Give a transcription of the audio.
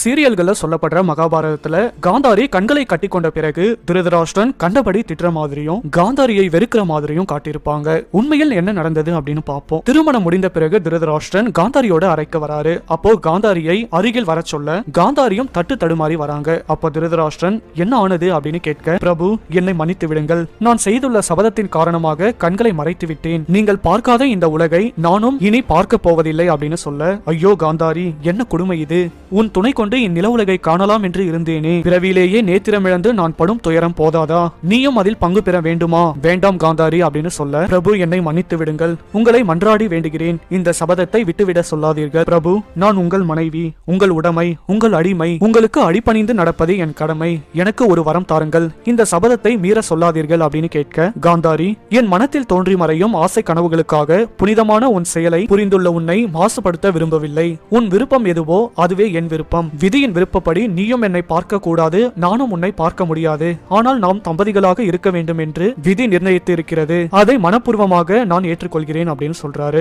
சீரியல்களில் சொல்லப்படுற மகாபாரதத்துல காந்தாரி கண்களை கட்டி கொண்ட பிறகு திருதராஷ்டிரன் கண்டபடி திட்டுற மாதிரியும் காந்தாரியை வெறுக்கிற மாதிரியும் காட்டியிருப்பாங்க. உண்மையில் என்ன நடந்தது அப்படின்னு பார்ப்போம். திருமணம் முடிந்த பிறகு திருதராஷ்டிரன் காந்தாரியோட அரைக்க வராரு. அப்போ காந்தாரியை அருகில் வர சொல்ல காந்தாரியும் தட்டு தடுமாறி வராங்க. அப்போ திருதராஷ்டிரன் என்ன ஆனது? அப்படின்னு கேட்க பிரபு என்னை மன்னித்து விடுங்கள். நான் செய்துள்ள சபதத்தின் காரணமாக கண்களை மறைத்து விட்டேன். நீங்கள் பார்க்காத இந்த உலகை நானும் இனி பார்க்க போவதில்லை அப்படின்னு சொல்ல ஐயோ காந்தாரி என்ன கொடுமை இது? உன் துணை கொண்டு இந்நில உலகை காணலாம் என்று இருந்தேனே. பிறவியிலேயே நேத்திரமிழந்து நான் படும் துயரம் போதாதா? நீயும் அதில் பங்கு பெற வேண்டுமா? வேண்டாம் காந்தாரி அப்படின்னு சொல்ல பிரபு என்னை மன்னித்து விடுங்கள். உங்களை மன்றாடி வேண்டுகிறேன். இந்த சபதத்தை விட்டுவிட சொல்லாதீர்கள். பிரபு நான் உங்கள் மனைவி உங்கள் உடைமை உங்கள் அடிமை. உங்களுக்கு அடிபணிந்து நடப்பது என் கடமை. எனக்கு ஒரு வரம் தாருங்கள். இந்த சபதத்தை மீற சொல்லாதீர்கள் அப்படின்னு கேட்க காந்தாரி என் மனத்தில் தோன்றி மறையும் ஆசை கனவுகளுக்காக புனிதமான உன் செயலை புரிந்துள்ள உன்னை மாசுபடுத்த விரும்பவில்லை. உன் விருப்பம் எதுவோ அதுவே என் விருப்பம். விதியின் விருப்பப்படி நீயும் என்னை பார்க்க கூடாது நானும் உன்னை பார்க்க முடியாது. ஆனால் நாம் தம்பதிகளாக இருக்க வேண்டும் என்று விதி நிர்ணயித்து இருக்கிறது அதை மனப்பூர்வமாக நான் ஏற்றுக்கொள்கிறேன் அப்படின்னு சொல்றாரு.